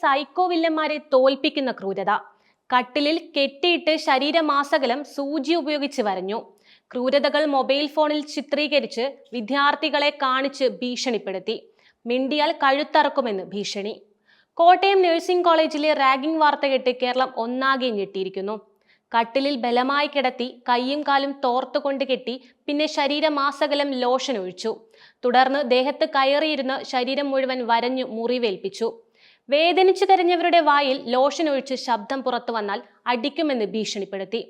Psycho വില്ലന്മാരെ തോൽപ്പിക്കുന്ന ക്രൂരത. കട്ടിലിൽ കെട്ടിയിട്ട് ശരീരമാസകലം സൂചി ഉപയോഗിച്ച് വരഞ്ഞു. ക്രൂരതകൾ മൊബൈൽ ഫോണിൽ ചിത്രീകരിച്ച് വിദ്യാർത്ഥികളെ കാണിച്ച് ഭീഷണിപ്പെടുത്തി. മിണ്ടിയാൽ കഴുത്തറക്കുമെന്ന് ഭീഷണി. കോട്ടയം നഴ്സിംഗ് കോളേജിലെ റാഗിംഗ് വാർത്ത കേട്ട് കേരളം ഒന്നാകെ ഞെട്ടിയിരിക്കുന്നു. കട്ടിലിൽ ബലമായി കിടത്തി കൈയും കാലും തോർത്തുകൊണ്ട് കെട്ടി പിന്നെ ശരീരമാസകലം ലോഷൻ ഒഴിച്ചു തുടർന്ന് ദേഹത്ത് കയറിയിരുന്ന് ശരീരം മുഴുവൻ വരഞ്ഞു മുറിവേൽപ്പിച്ചു. വേദനിച്ചു കരഞ്ഞവരുടെ വായിൽ ലോഷൻ ഒഴിച്ച് ശബ്ദം പുറത്തു വന്നാൽ അടിക്കുമെന്ന് ഭീഷണിപ്പെടുത്തി.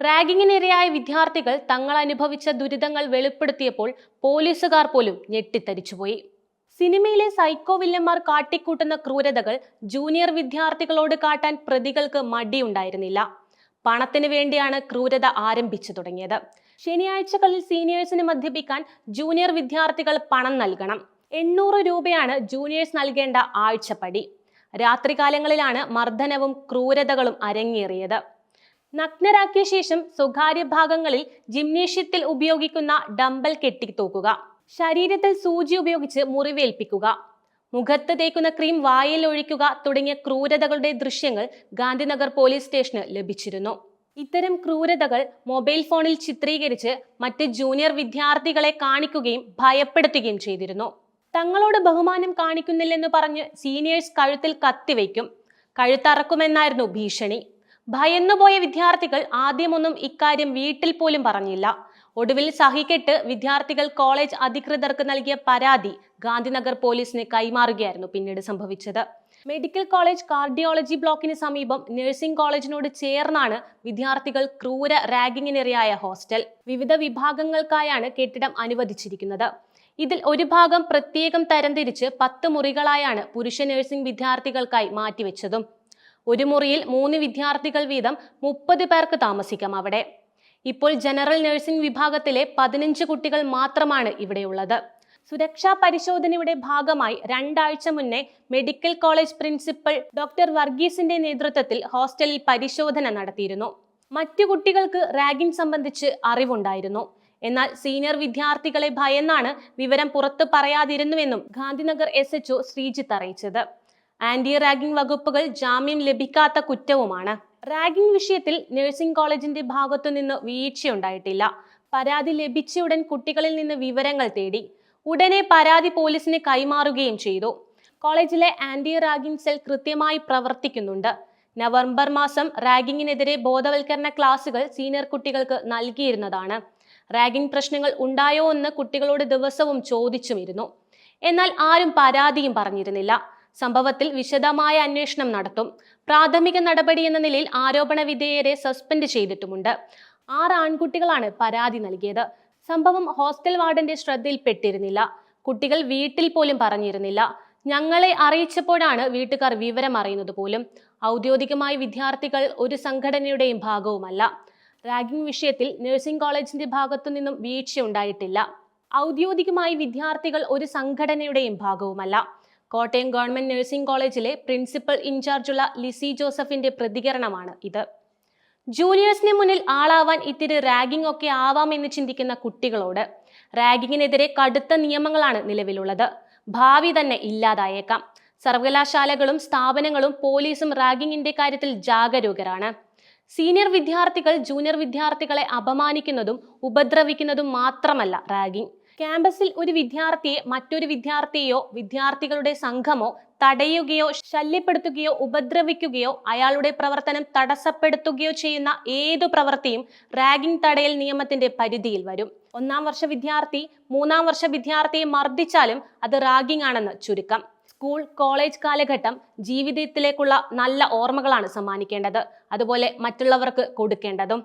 റാഗിങ്ങിനിരയായ വിദ്യാർത്ഥികൾ തങ്ങൾ അനുഭവിച്ച ദുരിതങ്ങൾ വെളിപ്പെടുത്തിയപ്പോൾ പോലീസുകാർ പോലും ഞെട്ടിത്തരിച്ചുപോയി. സിനിമയിലെ സൈക്കോ വില്ലന്മാർ കാട്ടിക്കൂട്ടുന്ന ക്രൂരതകൾ ജൂനിയർ വിദ്യാർത്ഥികളോട് കാട്ടാൻ പ്രതികൾക്ക് മടിയുണ്ടായിരുന്നില്ല. പണത്തിന് വേണ്ടിയാണ് ക്രൂരത ആരംഭിച്ചു തുടങ്ങിയത്. ശനിയാഴ്ചകളിൽ സീനിയേഴ്സിന് മദ്യപിക്കാൻ ജൂനിയർ വിദ്യാർത്ഥികൾ പണം നൽകണം. എണ്ണൂറ് രൂപയാണ് ജൂനിയേഴ്സ് നൽകേണ്ട ആഴ്ചപ്പടി. രാത്രികാലങ്ങളിലാണ് മർദ്ദനവും ക്രൂരതകളും അരങ്ങേറിയത്. നഗ്നരാക്കിയ ശേഷം സ്വകാര്യ ഭാഗങ്ങളിൽ ജിംനേഷ്യത്തിൽ ഉപയോഗിക്കുന്ന ഡംബൽ കെട്ടിത്തൂക്കുക ശരീരത്തിൽ സൂചി ഉപയോഗിച്ച് മുറിവേൽപ്പിക്കുക മുഖത്ത് തേക്കുന്ന ക്രീം വായിൽ ഒഴിക്കുക തുടങ്ങിയ ക്രൂരതകളുടെ ദൃശ്യങ്ങൾ ഗാന്ധിനഗർ പോലീസ് സ്റ്റേഷന് ലഭിച്ചിരുന്നു. ഇത്തരം ക്രൂരതകൾ മൊബൈൽ ഫോണിൽ ചിത്രീകരിച്ച് മറ്റ് ജൂനിയർ വിദ്യാർത്ഥികളെ കാണിക്കുകയും ഭയപ്പെടുത്തുകയും ചെയ്തിരുന്നു. തങ്ങളോട് ബഹുമാനം കാണിക്കുന്നില്ലെന്ന് പറഞ്ഞ് സീനിയേഴ്സ് കഴുത്തിൽ കത്തിവെക്കും കഴുത്തറക്കുമെന്നായിരുന്നു ഭീഷണി. ഭയന്നുപോയ വിദ്യാർത്ഥികൾ ആദ്യമൊന്നും ഇക്കാര്യം വീട്ടിൽ പോലും പറഞ്ഞില്ല. ഒടുവിൽ സഹിക്കെട്ട് വിദ്യാർത്ഥികൾ കോളേജ് അധികൃതർക്ക് നൽകിയ പരാതി ഗാന്ധിനഗർ പോലീസിന് കൈമാറുകയായിരുന്നു പിന്നീട് സംഭവിച്ചത്. മെഡിക്കൽ കോളേജ് കാർഡിയോളജി ബ്ലോക്കിന് സമീപം നഴ്സിംഗ് കോളേജിനോട് ചേർന്നാണ് വിദ്യാർത്ഥികൾ ക്രൂര റാഗിങ്ങിനിരയായ ഹോസ്റ്റൽ. വിവിധ വിഭാഗങ്ങൾക്കായാണ് കെട്ടിടം അനുവദിച്ചിരിക്കുന്നത്. ഇതിൽ ഒരു ഭാഗം പ്രത്യേകം തരംതിരിച്ച് പത്ത് മുറികളായാണ് പുരുഷ നഴ്സിംഗ് വിദ്യാർത്ഥികൾക്കായി മാറ്റിവെച്ചതും. ഒരു മുറിയിൽ മൂന്ന് വിദ്യാർത്ഥികൾ വീതം മുപ്പത് പേർക്ക് താമസിക്കാം അവിടെ. ഇപ്പോൾ ജനറൽ നഴ്സിംഗ് വിഭാഗത്തിലെ പതിനഞ്ച് കുട്ടികൾ മാത്രമാണ് ഇവിടെയുള്ളത്. സുരക്ഷാ പരിശോധനയുടെ ഭാഗമായി രണ്ടാഴ്ച മുന്നേ മെഡിക്കൽ കോളേജ് പ്രിൻസിപ്പൽ ഡോക്ടർ വർഗീസിന്റെ നേതൃത്വത്തിൽ ഹോസ്റ്റലിൽ പരിശോധന നടത്തിയിരുന്നു. മറ്റു കുട്ടികൾക്ക് റാഗിംഗ് സംബന്ധിച്ച് അറിവുണ്ടായിരുന്നു. എന്നാൽ സീനിയർ വിദ്യാർത്ഥികളെ ഭയന്നാണ് വിവരം പുറത്ത് പറയാതിരുന്നുവെന്നും Gandhinagar S H O Sreejith അറിയിച്ചത്. ആന്റി റാഗിംഗ് വകുപ്പുകൾ ജാമ്യം ലഭിക്കാത്ത കുറ്റവുമാണ്. റാഗിംഗ് വിഷയത്തിൽ നഴ്സിംഗ് കോളേജിന്റെ ഭാഗത്തു നിന്ന് വീഴ്ചയുണ്ടായിട്ടില്ല. പരാതി ലഭിച്ചയുടൻ കുട്ടികളിൽ നിന്ന് വിവരങ്ങൾ തേടി ഉടനെ പരാതി പോലീസിന് കൈമാറുകയും ചെയ്തു. കോളേജിലെ ആന്റി റാഗിംഗ് സെൽ കൃത്യമായി പ്രവർത്തിക്കുന്നുണ്ട്. നവംബർ മാസം റാഗിങ്ങിനെതിരെ ബോധവൽക്കരണ ക്ലാസുകൾ സീനിയർ കുട്ടികൾക്ക് നൽകിയിരുന്നതാണ്. റാഗിംഗ് പ്രശ്നങ്ങൾ ഉണ്ടായോ എന്ന് കുട്ടികളോട് ദിവസവും ചോദിച്ചുമിരുന്നു എന്നാൽ ആരും പരാതിയും പറഞ്ഞിരുന്നില്ല. സംഭവത്തിൽ വിശദമായ അന്വേഷണം നടത്തും. പ്രാഥമിക നടപടി എന്ന നിലയിൽ ആരോപണ വിധേയരെ സസ്പെൻഡ് ചെയ്തിട്ടുമുണ്ട്. ആറ് ആൺകുട്ടികളാണ് പരാതി നൽകിയത്. സംഭവം ഹോസ്റ്റൽ വാർഡിന്റെ ശ്രദ്ധയിൽപ്പെട്ടിരുന്നില്ല. കുട്ടികൾ വീട്ടിൽ പോലും പറഞ്ഞിരുന്നില്ല. ഞങ്ങളെ അറിയിച്ചപ്പോഴാണ് വീട്ടുകാർ വിവരം അറിയുന്നത് പോലും. ഔദ്യോഗികമായി വിദ്യാർത്ഥികൾ ഒരു സംഘടനയുടെയും ഭാഗവുമല്ല. റാഗിംഗ് വിഷയത്തിൽ നഴ്സിംഗ് കോളേജിന്റെ ഭാഗത്തു നിന്നും വീഴ്ചയുണ്ടായിട്ടില്ല ഔദ്യോഗികമായി വിദ്യാർത്ഥികൾ ഒരു സംഘടനയുടെയും ഭാഗവുമല്ല. കോട്ടയം ഗവൺമെന്റ് നഴ്സിംഗ് കോളേജിലെ പ്രിൻസിപ്പൽ ഇൻചാർജുള്ള ലിസി ജോസഫിന്റെ പ്രതികരണമാണ് ഇത്. ജൂനിയേഴ്സിന് മുന്നിൽ ആളാവാൻ ഇത്തിരി റാഗിംഗ് ഒക്കെ ആവാമെന്ന് ചിന്തിക്കുന്ന കുട്ടികളോട് റാഗിങ്ങിനെതിരെ കടുത്ത നിയമങ്ങളാണ് നിലവിലുള്ളത്. ഭാവി തന്നെ ഇല്ലാതായേക്കാം. സർവകലാശാലകളും സ്ഥാപനങ്ങളും പോലീസും റാഗിങ്ങിന്റെ കാര്യത്തിൽ ജാഗരൂകരാണ്. സീനിയർ വിദ്യാർത്ഥികൾ ജൂനിയർ വിദ്യാർത്ഥികളെ അപമാനിക്കുന്നതും ഉപദ്രവിക്കുന്നതും മാത്രമല്ല റാഗിംഗ് ക്യാമ്പസിൽ ഒരു വിദ്യാർത്ഥിയെ മറ്റൊരു വിദ്യാർത്ഥിയെയോ വിദ്യാർത്ഥികളുടെ സംഘമോ തടയുകയോ ശല്യപ്പെടുത്തുകയോ ഉപദ്രവിക്കുകയോ അയാളുടെ പ്രവർത്തനം തടസ്സപ്പെടുത്തുകയോ ചെയ്യുന്ന ഏതു പ്രവൃത്തിയും റാഗിംഗ് തടയൽ നിയമത്തിന്റെ പരിധിയിൽ വരും. ഒന്നാം വർഷ വിദ്യാർത്ഥി മൂന്നാം വർഷ വിദ്യാർത്ഥിയെ മർദ്ദിച്ചാലും അത് റാഗിംഗ് ആണെന്ന് ചുരുക്കം. സ്കൂൾ കോളേജ് കാലഘട്ടം ജീവിതത്തിലേക്കുള്ള നല്ല ഓർമ്മകളാണ് സമ്മാനിക്കേണ്ടത്. അതുപോലെ മറ്റുള്ളവർക്ക് കൊടുക്കേണ്ടതും.